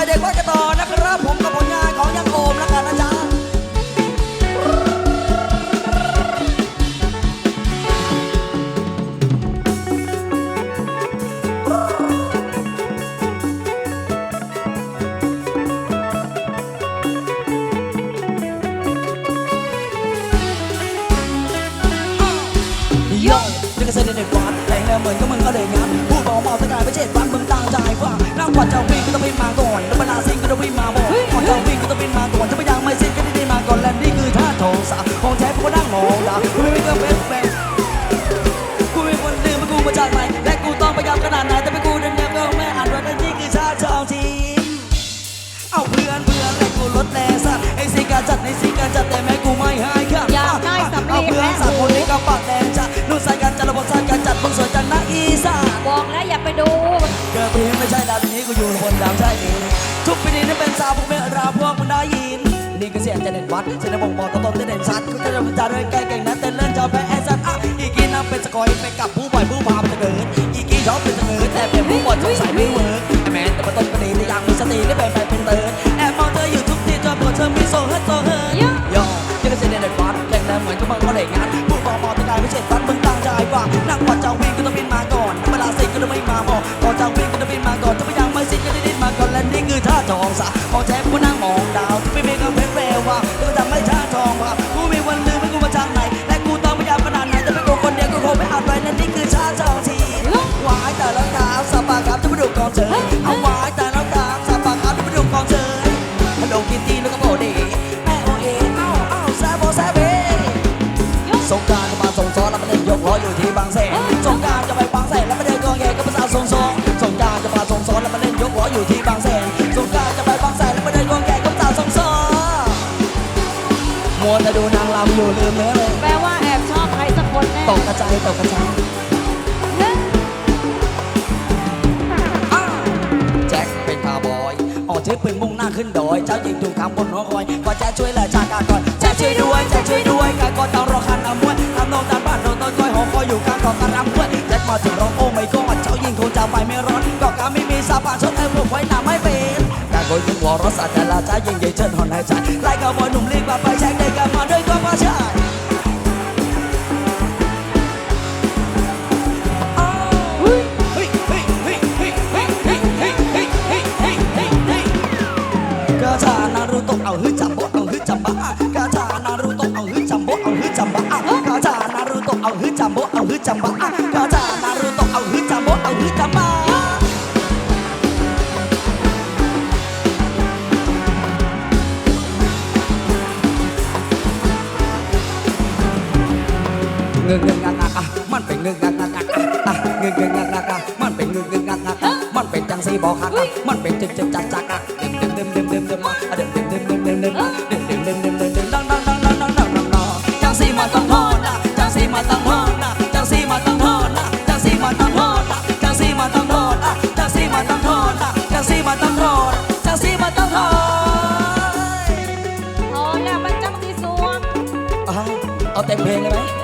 ายเด็กวัดกันต่อนะครับผมกับผลงานของยังโอมแล้วกันนะจ๊ะโย่จะกระเซ็นเด็ดหวานแต่งแล้วเหมือนกับมึงก็เลยงานพูดบ สำเร็จเอาเพื่อนสักคนนี้ก็ปากแดงจ้ะนู่นใส่การจัดระบบใส่การจัดมึงสวยจังนะอีสานบอกแล้วอย่าไปดูเกิดปีนี้ไม่ใช่ดาวปีนี้กูอยู่บนดาวใช่ดีทุกปีนี้นี่เป็นสาวพวกเมื่อราพวกมึงได้ยินนี่คือเสียงจะเด่นวัดเสียงในบ่งบอกตัวตนจะเด่นชัดกูจะจะจาด้วยแก่เก่งนั้นเต้นเล่นจอแพ้แอซันอะอีกีนั่งเป็นสกอยไปกับผู้ปล่อยผู้พาไปจะเกิดอีกีชอบเป็นจะเกิดแต่เป็นผู้ปล่อยสงสัยไม่เวิร์กไอ้แมนแต่มาต้นกระดิ่งที่ยังมีสติได้เป็นไปเป็นเตือน กับมึงเขาเด็กงานผู้บอกบอกตะกายไม่ใช่ฟันมึงตั้งใจว่านั่งกว่าจะวิ่งก็ต้องบินมาก่อนเวลาสิก็ต้องไม่มาบอกก่อนจะวิ่งก็ต้องบินมาก่อนจะไม่ยังไม่สิ้นก็ได้ดิ้นมาก่อนและนี่คือท่าทองสะมองแท้กูนั่งมองดาวที่ไม่มีก็เพชรแววว่าก็จะไม่ท่าทองว่ากูมีวันลืมไม่กูมาจากไหนและกูต้องพยายามขนาดไหนแต่เป็นกูคนเดียวกูคงไม่อาจไว้และนี่คือท่าทองทีวายแต่ละกาวสปากับจะมาดูกองเธอเอา มัวแต่ดูนางรำอยู่ลืมเนื้อเลย แปลว่าแอบชอบใครสักคนแน่ตกกระจายตกกระจายอ้าวแจ็คเป็นคาวบอย ออกทริปปืนมุ่งหน้าขึ้นดอย เจ้าหญิงถูกขังบนหัวคอยว่าแจ็คช่วยเหลือจากการก่อนแจ็คช่วยด้วยแจ็คช่วยด้วยการก่อนต้องรอคันอำมวยทำนองตามบ้านโดนต้นคอยหอคอยอยู่กลางกองการรำด้วยแจ็คมาถึงร้องโอ้ไม่ก็เจ้าหญิงคงจะไปไม่ร้อนก็การไม่มีสาบานชดไอ้พวกไว้หน้าไม่เป็นการโกยขึ้นหัวรถสัตว์แต่ละใจยิ่งใหญ่เชิญหอนหายใจไล่กาวบอยหนุ่มเลี้ยงกลับไปแจ็คได้ ngưng ngưng ngạc ngạc มันเป็นงึงงากงากงึงงึงงากงากมันเป็นงึงงึงงากงากมันเป็นจังสีบอกหักมัน te vuelva a